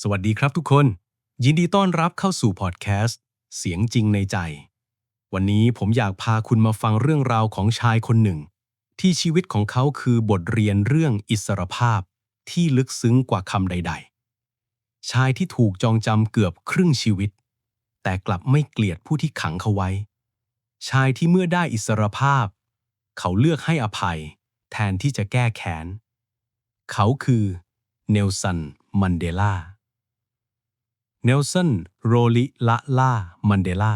สวัสดีครับทุกคน ยินดีต้อนรับเข้าสู่พอดแคสต์ เสียงจริงในใจ วันนี้ผมอยากพาคุณมาฟังเรื่องราวของชายคนหนึ่ง ที่ชีวิตของเขาคือบทเรียนเรื่องอิสรภาพที่ลึกซึ้งกว่าคำใด ๆ ชายที่ถูกจองจำเกือบครึ่งชีวิต แต่กลับไม่เกลียดผู้ที่ขังเขาไว้ ชายที่เมื่อได้อิสรภาพ เขาเลือกให้อภัย แทนที่จะแก้แค้น เขาคือเนลสัน มันเดลา เนลสันโรลิละล่ามันเดลา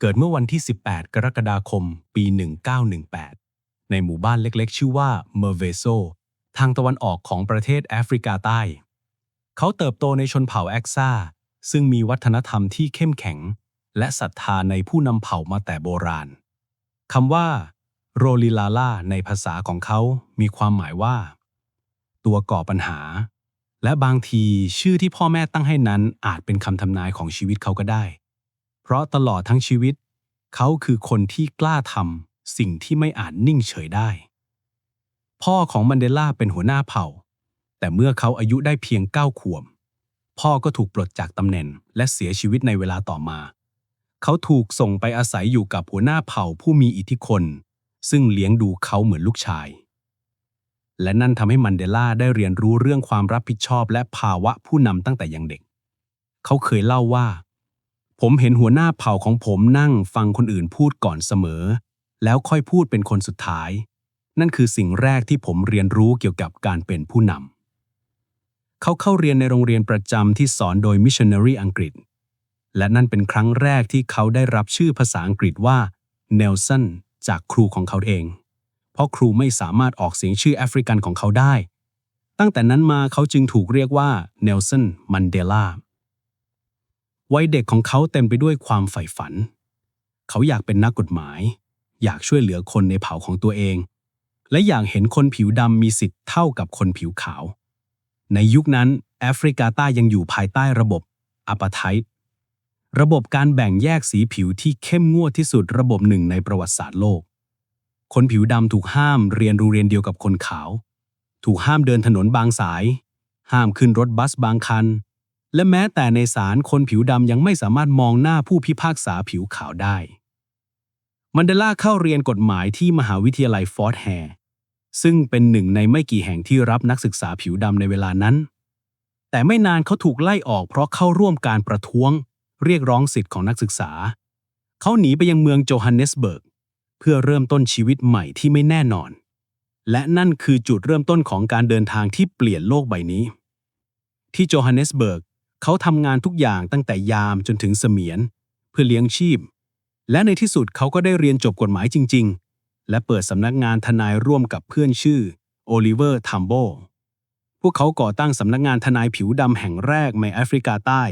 เกิดเมื่อวันที่ 18 กรกฎาคม ปี 1918 ในหมู่บ้านเล็กๆ ชื่อว่าเมอร์เวโซ ทางตะวันออกของประเทศแอฟริกาใต้ เขาเติบโตในชนเผ่าแอคซาซึ่งมีวัฒนธรรมที่เข้มแข็ง และศรัทธาในผู้นำเผ่ามาแต่โบราณ คำว่าโรลิลาล่าในภาษาของเขา มีความหมายว่า ตัวก่อปัญหา และบางทีชื่อที่พ่อแม่ตั้งให้นั้นอาจเป็นคำทำนายของชีวิตเขาก็ได้ เพราะตลอดทั้งชีวิต เขาคือคนที่กล้าทำสิ่งที่ไม่อาจนิ่งเฉยได้ พ่อของมันเดล่าเป็นหัวหน้าเผ่า แต่เมื่อเขาอายุได้เพียงเก้าขวบ พ่อก็ถูกปลดจากตำแหน่งและเสียชีวิตในเวลาต่อมา เขาถูกส่งไปอาศัยอยู่กับหัวหน้าเผ่าผู้มีอิทธิพลซึ่งเลี้ยงดูเขาเหมือนลูกชาย และนั่นทำให้มันเดล่าได้เรียนรู้เรื่องความรับผิดชอบและภาวะผู้นำตั้งแต่ยังเด็ก เขาเคยเล่าว่า ผมเห็นหัวหน้าเผ่าของผมนั่งฟังคนอื่นพูดก่อนเสมอ แล้วค่อยพูดเป็นคนสุดท้าย นั่นคือสิ่งแรกที่ผมเรียนรู้เกี่ยวกับการเป็นผู้นำเขาเข้าเรียนในโรงเรียนประจำที่สอนโดยมิชชันนารีอังกฤษ และนั่นเป็นครั้งแรกที่เขาได้รับชื่อภาษาอังกฤษว่าเนลสันจากครูของเขาเอง เพราะครูไม่สามารถออกเสียงชื่อแอฟริกันของเขาได้ ตั้งแต่นั้นมาเขาจึงถูกเรียกว่าเนลสันมันเดลาวัยเด็กของเขาเต็มไปด้วยความใฝ่ฝัน เขาอยากเป็นนักกฎหมาย อยากช่วยเหลือคนในเผ่าของตัวเอง และอยากเห็นคนผิวดำมีสิทธิ์เท่ากับคนผิวขาว ในยุคนั้นแอฟริกาใต้ยังอยู่ภายใต้ระบบอัปไทด์ระบบการแบ่งแยกสีผิวที่เข้มงวดที่สุดระบบหนึ่งในประวัติศาสตร์โลก คนผิวดำถูกห้ามเรียนรงเรียนเดียวกับคนขาว ถูกห้ามเดินถนนบางสาย ห้ามขึ้นรถบัสบางคัน และแม้แต่ในศาลคนผิวดำยังไม่สามารถมองหน้าผู้พิพากษาผิวขาวได้ มันเดล่าเข้าเรียนกฎหมายที่มหาวิทยาลัยฟอร์ดแฮร์ซึ่งเป็นหนึ่งในไม่กี่แห่งที่รับนักศึกษาผิวดำในเวลานั้น แต่ไม่นานเขาถูกไล่ออกเพราะเข้าร่วมการประท้วง เรียกร้องสิทธิ์ของนักศึกษา เขาหนีไปยังเมืองโจฮันเนสเบิร์ก เพื่อเริ่มต้นชีวิตใหม่ที่ไม่แน่นอน และนั่นคือจุดเริ่มต้นของการเดินทางที่เปลี่ยนโลกใบนี้ ที่โจฮันเนสเบิร์กเขาทำงานทุกอย่างตั้งแต่ยามจนถึงเสมียน เพื่อเลี้ยงชีพ และในที่สุดเขาก็ได้เรียนจบกฎหมายจริง ๆ และเปิดสำนักงานทนายร่วมกับเพื่อนชื่อโอลิเวอร์ทัมโบพวกเขาก่อตั้งสำนักงานทนายผิวดำแห่งแรกในแอฟริกาใต้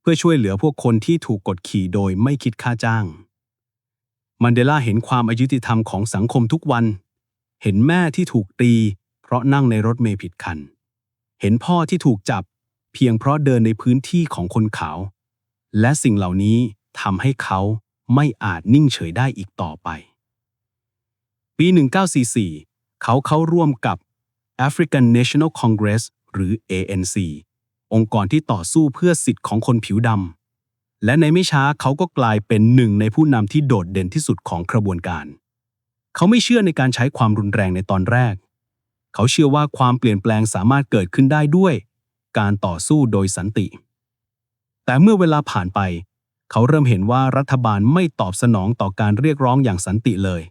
เพื่อช่วยเหลือพวกคนที่ถูกกดขี่โดยไม่คิดค่าจ้าง มันเดลาเห็นความอายุติธรรมของสังคมทุกวัน เห็นแม่ที่ถูกตี เพราะนั่งในรถเมล์ผิดคัน เห็นพ่อที่ถูกจับ เพียงเพราะเดินในพื้นที่ของคนขาว และสิ่งเหล่านี้ทำให้เขาไม่อาจนิ่งเฉยได้อีกต่อไป ปี 1944 เขาเข้าร่วมกับ African National Congress หรือ ANC องค์กรที่ต่อสู้เพื่อสิทธิ์ของคนผิวดำ และในไม่ช้าเขาก็กลายเป็นหนึ่งในผู้นำที่โดดเด่นที่สุดของกระบวนการ เขาไม่เชื่อในการใช้ความรุนแรงในตอนแรก เขาเชื่อว่าความเปลี่ยนแปลงสามารถเกิดขึ้นได้ด้วย การต่อสู้โดยสันติ แต่เมื่อเวลาผ่านไป เขาเริ่มเห็นว่ารัฐบาลไม่ตอบสนองต่อการเรียกร้องอย่างสันติเลย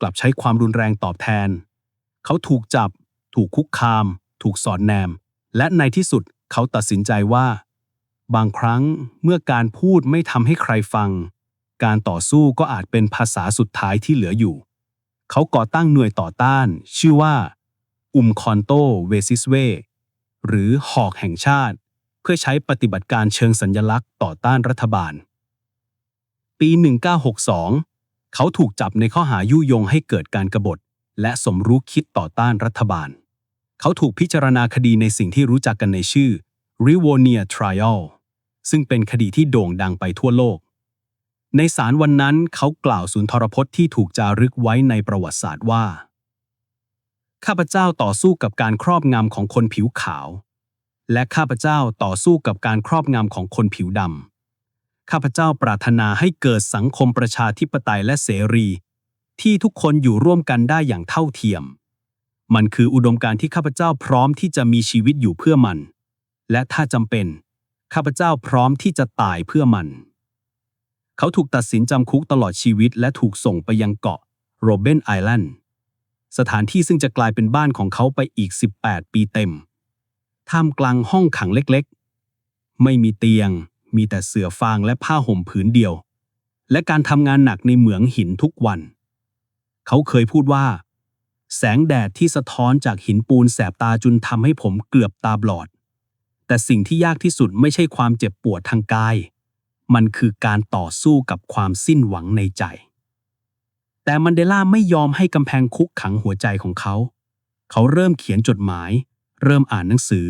กลับใช้ความรุนแรงตอบแทน เขาถูกจับ ถูกคุกคาม ถูกสอดแนม และในที่สุดเขาตัดสินใจว่า บางครั้งเมื่อการพูดไม่ทำให้ใครฟัง การต่อสู้ก็อาจเป็นภาษาสุดท้ายที่เหลืออยู่ เขาก่อตั้งหน่วยต่อต้าน ชื่อว่า อุมคอนโตเวซิสเว หรือหอกแห่งชาติ เพื่อใช้ปฏิบัติการเชิงสัญญลักษณ์ต่อต้านรัฐบาล ปี 1962 เขาถูกจับในข้อหายุยงให้เกิดการกรบฏ และสมรู้คิดต่อต้านรัฐบาล เขาถูกพิจารณาคดีในสิ่งที่รู้จักกันในชื่อ Rivonia Trial ซึ่งเป็นคดีที่โด่งดังไปทั่วโลก ในศาลวันนั้นเขากล่าวสุนทรพจน์ที่ถูกจารึกไว้ในประวัติศาสตร์ว่า ข้าพเจ้าต่อสู้กับการครอบงำของคนผิวขาว และข้าพเจ้าต่อสู้กับการครอบงำของคนผิวดำข้าพเจ้าปรารถนาให้เกิดสังคมประชาธิปไตยและเสรี ที่ทุกคนอยู่ร่วมกันได้อย่างเท่าเทียม มันคืออุดมการณ์ที่ข้าพเจ้าพร้อมที่จะมีชีวิตอยู่เพื่อมัน และถ้าจำเป็น ข้าพเจ้าพร้อมที่จะตายเพื่อมัน เขาถูกตัดสินจำคุกตลอดชีวิตและถูกส่งไปยังเกาะโรเบนไอแลนด์สถานที่ซึ่งจะกลายเป็นบ้านของเขาไปอีก 18 ปีเต็ม ท่ามกลางห้องขังเล็กๆ ไม่มีเตียง มีแต่เสื่อฟางและผ้าห่มผืนเดียว และการทำงานหนักในเหมืองหินทุกวัน เขาเคยพูดว่า แสงแดดที่สะท้อนจากหินปูนแสบตาจนทำให้ผมเกือบตาบอด แต่สิ่งที่ยากที่สุดไม่ใช่ความเจ็บปวดทางกาย มันคือการต่อสู้กับความสิ้นหวังในใจ แต่มันเดล่าไม่ยอมให้กำแพงคุกขังหัวใจของเขา เขาเริ่มเขียนจดหมาย เริ่มอ่านหนังสือ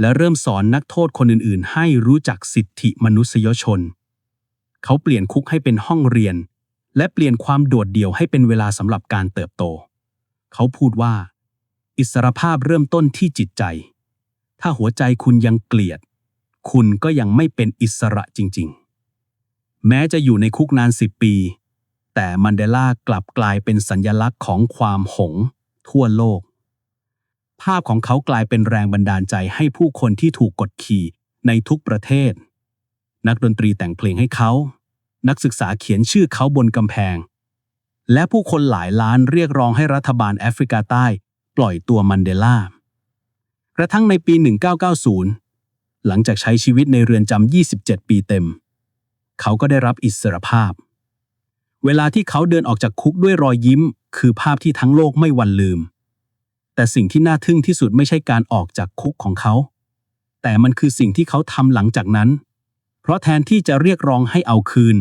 และเริ่มสอนนักโทษคนอื่นๆ ให้รู้จักสิทธิมนุษยชน เขาเปลี่ยนคุกให้เป็นห้องเรียน และเปลี่ยนความโดดเดี่ยวให้เป็นเวลาสำหรับการเติบโต เขาพูดว่า อิสรภาพเริ่มต้นที่จิตใจ ถ้าหัวใจคุณยังเกลียด คุณก็ยังไม่เป็นอิสระจริง ๆ แม้จะอยู่ในคุกนานสิบปี แต่มันเดล่ากลับกลายเป็นสัญญลักษณ์ของความหง ทั่วโลก ภาพของเขากลายเป็นแรงบันดาลใจให้ผู้คนที่ถูกกดขี่ในทุกประเทศ นักดนตรีแต่งเพลงให้เขา นักศึกษาเขียนชื่อเขาบนกำแพง และผู้คนหลายล้านเรียกร้องให้รัฐบาลแอฟริกาใต้ ปล่อยตัวมันเดล่า กระทั่งในปี 1990 หลังจากใช้ชีวิตในเรือนจำ 27 ปีเต็ม เขาก็ได้รับอิสรภาพ เวลาที่เขาเดินออกจากคุกด้วยรอยยิ้ม คือภาพที่ทั้งโลกไม่วันลืม แต่สิ่งที่น่าทึ่งที่สุดไม่ใช่การออกจากคุกของเขา แต่มันคือสิ่งที่เขาทำหลังจากนั้น เพราะแทนที่จะเรียกร้องให้เอาคืน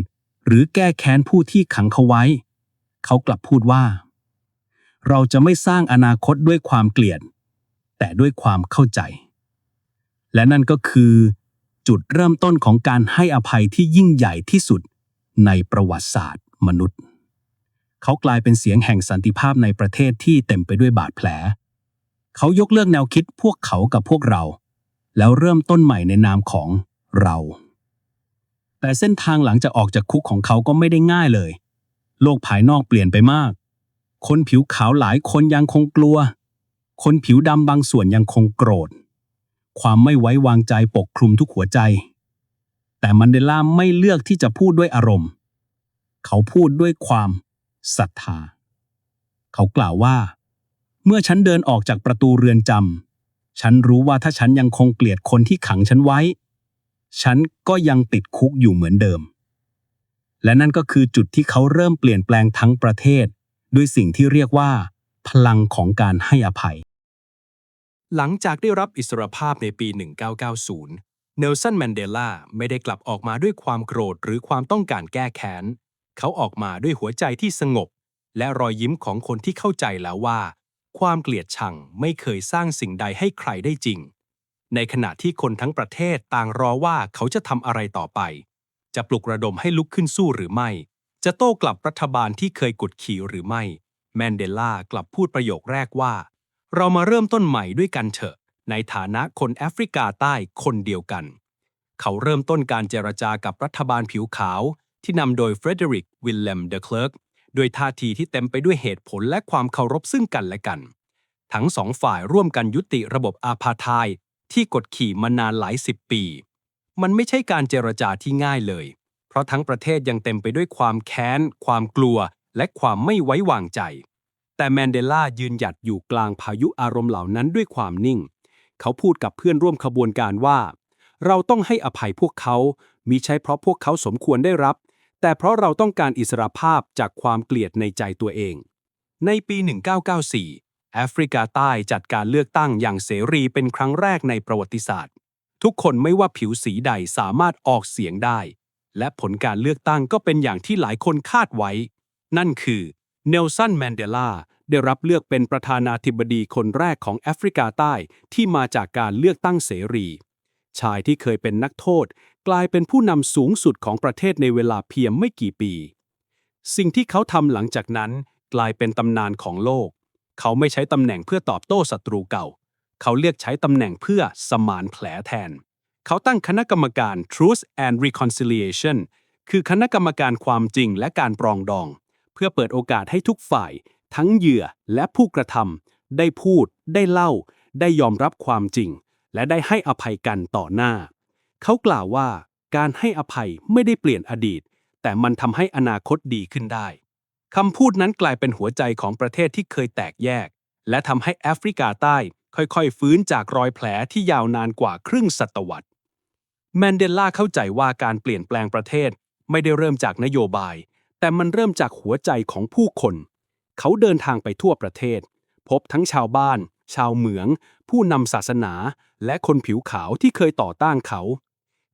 หรือแก้แค้นผู้ที่ขังเขาไว้ เขากลับพูดว่า เราจะไม่สร้างอนาคตด้วยความเกลียด แต่ด้วยความเข้าใจ และนั่นก็คือ จุดเริ่มต้นของการให้อภัยที่ยิ่งใหญ่ที่สุดในประวัติศาสตร์มนุษย์ เขากลายเป็นเสียงแห่งสันติภาพในประเทศที่เต็มไปด้วยบาดแผล เขายกเลิกแนวคิดพวกเขากับพวกเรา แล้วเริ่มต้นใหม่ในนามของเรา แต่เส้นทางหลังจากออกจากคุกของเขาก็ไม่ได้ง่ายเลย โลกภายนอกเปลี่ยนไปมาก คนผิวขาวหลายคนยังคงกลัว คนผิวดำบางส่วนยังคงโกรธ ความไม่ไว้วางใจปกคลุมทุกหัวใจ แต่มันเดล่าไม่เลือกที่จะพูดด้วยอารมณ์ เขาพูดด้วยความศรัทธา เขากล่าวว่า เมื่อฉันเดินออกจากประตูเรือนจำฉันรู้ว่าถ้าฉันยังคงเกลียดคนที่ขังฉันไว้ ฉันก็ยังติดคุกอยู่เหมือนเดิม และนั่นก็คือจุดที่เขาเริ่มเปลี่ยนแปลงทั้งประเทศ ด้วยสิ่งที่เรียกว่า พลังของการให้อภัย หลังจากได้รับอิสรภาพในปี 1990 เนลสันแมนเดลาไม่ได้กลับออกมาด้วยความโกรธหรือความต้องการแก้แค้น เขาออกมาด้วยหัวใจที่สงบ และรอยยิ้มของคนที่เข้าใจแล้วว่า ความเกลียดชังไม่เคยสร้างสิ่งใดให้ใครได้จริง ในขณะที่คนทั้งประเทศต่างรอว่าเขาจะทำอะไรต่อไป จะปลุกระดมให้ลุกขึ้นสู้หรือไม่ จะโต้กลับรัฐบาลที่เคยกดขี่หรือไม่ แมนเดลากลับพูดประโยคแรกว่า เรามาเริ่มต้นใหม่ด้วยกันเถอะ ในฐานะคนแอฟริกาใต้คนเดียวกัน เขาเริ่มต้นการเจรจากับรัฐบาลผิวขาว ที่นำโดยเฟรเดริกวิลเลมเดอเคลิร์กด้วยท่าทีที่เต็มไปด้วยเหตุผลและความเคารพซึ่งกันและกัน ทั้งสองฝ่ายร่วมกันยุติระบบอาพาธายที่กดขี่มานานหลายสิบปี มันไม่ใช่การเจรจาที่ง่ายเลย เพราะทั้งประเทศยังเต็มไปด้วยความแค้น ความกลัว และความไม่ไว้วางใจ แต่แมนเดลายืนหยัดอยู่กลางพายุอารมณ์เหล่านั้นด้วยความนิ่ง เขาพูดกับเพื่อนร่วมขบวนการว่า เราต้องให้อภัยพวกเขา มิใช่เพราะพวกเขาสมควรได้รับ แต่เพราะเราต้องการอิสรภาพจากความเกลียดในใจตัวเอง ในปี 1994 แอฟริกาใต้จัดการเลือกตั้งอย่างเสรีเป็นครั้งแรกในประวัติศาสตร์ ทุกคนไม่ว่าผิวสีใดสามารถออกเสียงได้ และผลการเลือกตั้งก็เป็นอย่างที่หลายคนคาดไว้ นั่นคือ เนลสันแมนเดลาได้รับเลือกเป็นประธานาธิบดีคนแรกของแอฟริกาใต้ที่มาจากการเลือกตั้งเสรี ชายที่เคยเป็นนักโทษ กลายเป็นผู้นำสูงสุดของประเทศในเวลาเพียงไม่กี่ปี สิ่งที่เขาทำหลังจากนั้นกลายเป็นตำนานของโลก เขาไม่ใช้ตำแหน่งเพื่อตอบโต้ศัตรูเก่า เขาเลือกใช้ตำแหน่งเพื่อสมานแผลแทน เขาตั้งคณะกรรมการ Truth and Reconciliation คือคณะกรรมการความจริงและการปรองดอง เพื่อเปิดโอกาสให้ทุกฝ่าย ทั้งเหยื่อและผู้กระทำได้พูด ได้เล่า ได้ยอมรับความจริง และได้ให้อภัยกันต่อหน้า เขากล่าวว่าการให้อภัยไม่ได้เปลี่ยนอดีต แต่มันทำให้อนาคตดีขึ้นได้คำพูดนั้นกลายเป็นหัวใจของประเทศที่เคยแตกแยก และทำให้แอฟริกาใต้ค่อยๆ ฟื้นจากรอยแผลที่ยาวนานกว่าครึ่งศตวรรษ แมนเดลาเข้าใจว่าการเปลี่ยนแปลงประเทศไม่ได้เริ่มจากนโยบาย แต่มันเริ่มจากหัวใจของผู้คน เขาเดินทางไปทั่วประเทศ พบทั้งชาวบ้าน ชาวเหมือง ผู้นำศาสนา และคนผิวขาวที่เคยต่อต้านเขา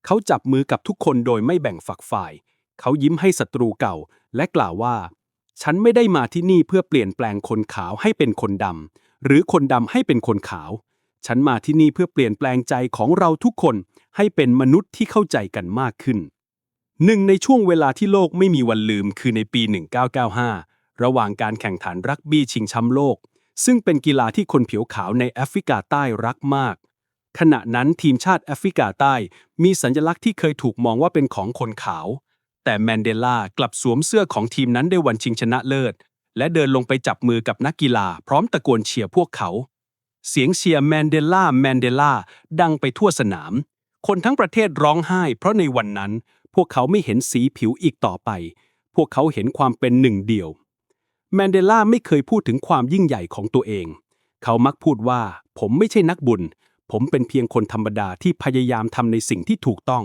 เขาจับมือกับทุกคนโดยไม่แบ่งฝักฝ่าย เขายิ้มให้ศัตรูเก่า และกล่าวว่า ฉันไม่ได้มาที่นี่เพื่อเปลี่ยนแปลงคนขาวให้เป็นคนดำหรือคนดำให้เป็นคนขาว ฉันมาที่นี่เพื่อเปลี่ยนแปลงใจของเราทุกคนให้เป็นมนุษย์ที่เข้าใจกันมากขึ้น หนึ่งในช่วงเวลาที่โลกไม่มีวันลืมคือในปี 1995 ระหว่างการแข่งขันรักบี้ชิงแชมป์โลก ซึ่งเป็นกีฬาที่คนผิวขาวในแอฟริกาใต้รักมาก ขณะนั้นทีมชาติแอฟริกาใต้ มีสัญลักษณ์ที่เคยถูกมองว่าเป็นของคนขาว แต่แมนเดลากลับสวมเสื้อของทีมนั้นในวันชิงชนะเลิศ และเดินลงไปจับมือกับนักกีฬา พร้อมตะโกนเชียร์พวกเขา เสียงเชียร์แมนเดลาแมนเดลาดังไปทั่วสนาม คนทั้งประเทศร้องไห้ เพราะในวันนั้น พวกเขาไม่เห็นสีผิวอีกต่อไป พวกเขาเห็นความเป็นหนึ่งเดียว แมนเดลาไม่เคยพูดถึงความยิ่งใหญ่ของตัวเอง เขามักพูดว่า ผมไม่ใช่นักบุญ ผมเป็นเพียงคนธรรมดาที่พยายามทำในสิ่งที่ถูกต้อง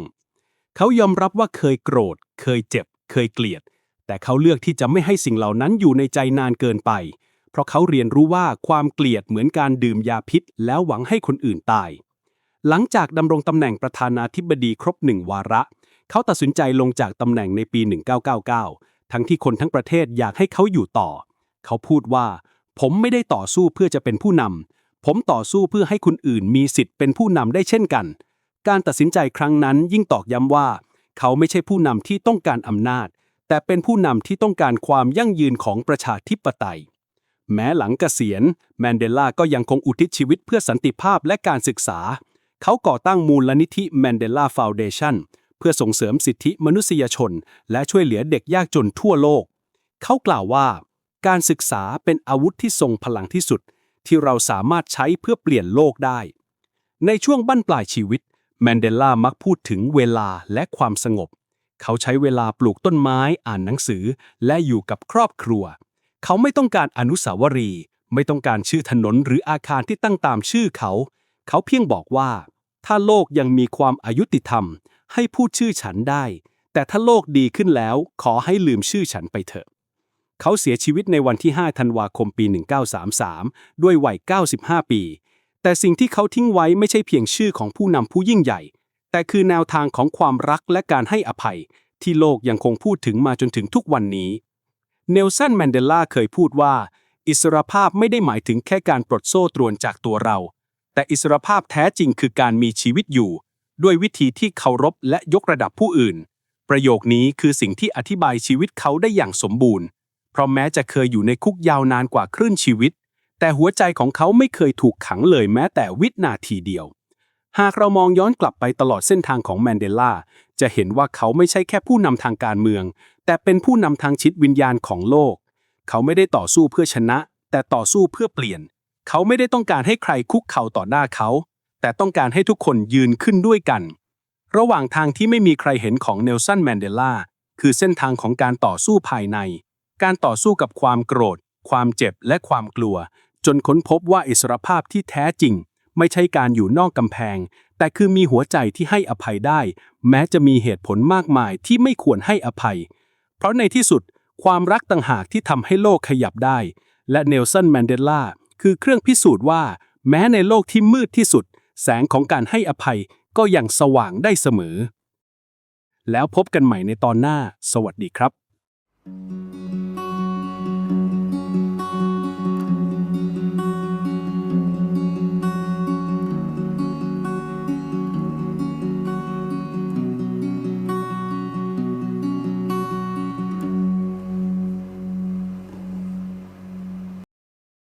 เขายอมรับว่าเคยโกรธ เคยเจ็บ เคยเกลียด แต่เขาเลือกที่จะไม่ให้สิ่งเหล่านั้นอยู่ในใจนานเกินไป เพราะเขาเรียนรู้ว่าความเกลียดเหมือนการดื่มยาพิษ แล้วหวังให้คนอื่นตาย หลังจากดำรงตำแหน่งประธานาธิบดีครบหนึ่งวาระเเขาตัดสินใจลงจากตำแหน่งในปี 1999 ทั้งที่คนทั้งประเทศอยากให้เขาอยู่ต่อ เขาพูดว่า ผมไม่ได้ต่อสู้เพื่อจะเป็นผู้นำ ผมต่อสู้เพื่อให้คนอื่นมีสิทธิ์เป็นผู้นำได้เช่นกัน การตัดสินใจครั้งนั้นยิ่งตอกย้ำว่า เขาไม่ใช่ผู้นำที่ต้องการอำนาจ แต่เป็นผู้นำที่ต้องการความยั่งยืนของประชาธิปไตย แม้หลังเกษียณ แมนเดลาก็ยังคงอุทิศชีวิตเพื่อสันติภาพและการศึกษา เขาก่อตั้งมูลนิธิแมนเดลาฟาวเดชั่น เพื่อส่งเสริมสิทธิมนุษยชน และช่วยเหลือเด็กยากจนทั่วโลก เขากล่าวว่า การศึกษาเป็นอาวุธที่ทรงพลังที่สุด ที่เราสามารถใช้เพื่อเปลี่ยนโลกได้ ในช่วงบั้นปลายชีวิต แมนเดลามักพูดถึงเวลาและความสงบ เขาใช้เวลาปลูกต้นไม้อ่านหนังสือ และอยู่กับครอบครัว เขาไม่ต้องการอนุสาวรีย์ไม่ต้องการชื่อถนนหรืออาคารที่ตั้งตามชื่อเขา เขาเพียงบอกว่า ถ้าโลกยังมีความอายุติธรรม ให้พูดชื่อฉันได้ แต่ถ้าโลกดีขึ้นแล้ว ขอให้ลืมชื่อฉันไปเถอะ เขาเสียชีวิตในวันที่ 5 ธันวาคมปี 1933 ด้วยวัย 95 ปี แต่สิ่งที่เขาทิ้งไว้ไม่ใช่เพียงชื่อของผู้นำผู้ยิ่งใหญ่ แต่คือแนวทางของความรักและการให้อภัย ที่โลกยังคงพูดถึงมาจนถึงทุกวันนี้ เนลสันแมนเดลาเคยพูดว่า อิสรภาพไม่ได้หมายถึงแค่การปลดโซ่ตรวนจากตัวเรา แต่อิสรภาพแท้จริงคือการมีชีวิตอยู่ ด้วยวิธีที่เคารพและยกระดับผู้อื่น ประโยคนี้คือสิ่งที่อธิบายชีวิตเขาได้อย่างสมบูรณ์ เพราะแม้จะเคยอยู่ในคุกยาวนานกว่าครึ่งชีวิต แต่หัวใจของเขาไม่เคยถูกขังเลยแม้แต่วินาทีเดียว หากเรามองย้อนกลับไปตลอดเส้นทางของแมนเดลาจะเห็นว่าเขาไม่ใช่แค่ผู้นำทางการเมือง แต่เป็นผู้นำทางจิตวิญญาณของโลก เขาไม่ได้ต่อสู้เพื่อชนะ แต่ต่อสู้เพื่อเปลี่ยน เขาไม่ได้ต้องการให้ใครคุกเข่าต่อหน้าเขา แต่ต้องการให้ทุกคนยืนขึ้นด้วยกัน ระหว่างทางที่ไม่มีใครเห็นของเนลสันแมนเดลาคือเส้นทางของการต่อสู้ภายใน การต่อสู้กับความโกรธ ความเจ็บและความกลัว จนค้นพบว่าอิสรภาพที่แท้จริง ไม่ใช่การอยู่นอกกำแพง แต่คือมีหัวใจที่ให้อภัยได้ แม้จะมีเหตุผลมากมายที่ไม่ควรให้อภัย เพราะในที่สุด ความรักต่างหากที่ทำให้โลกขยับได้ และเนลสันแมนเดลาคือเครื่องพิสูจน์ว่า แม้ในโลกที่มืดที่สุด แสงของการให้อภัยก็ยังสว่างได้เสมอ แล้วพบกันใหม่ในตอนหน้า สวัสดีครับ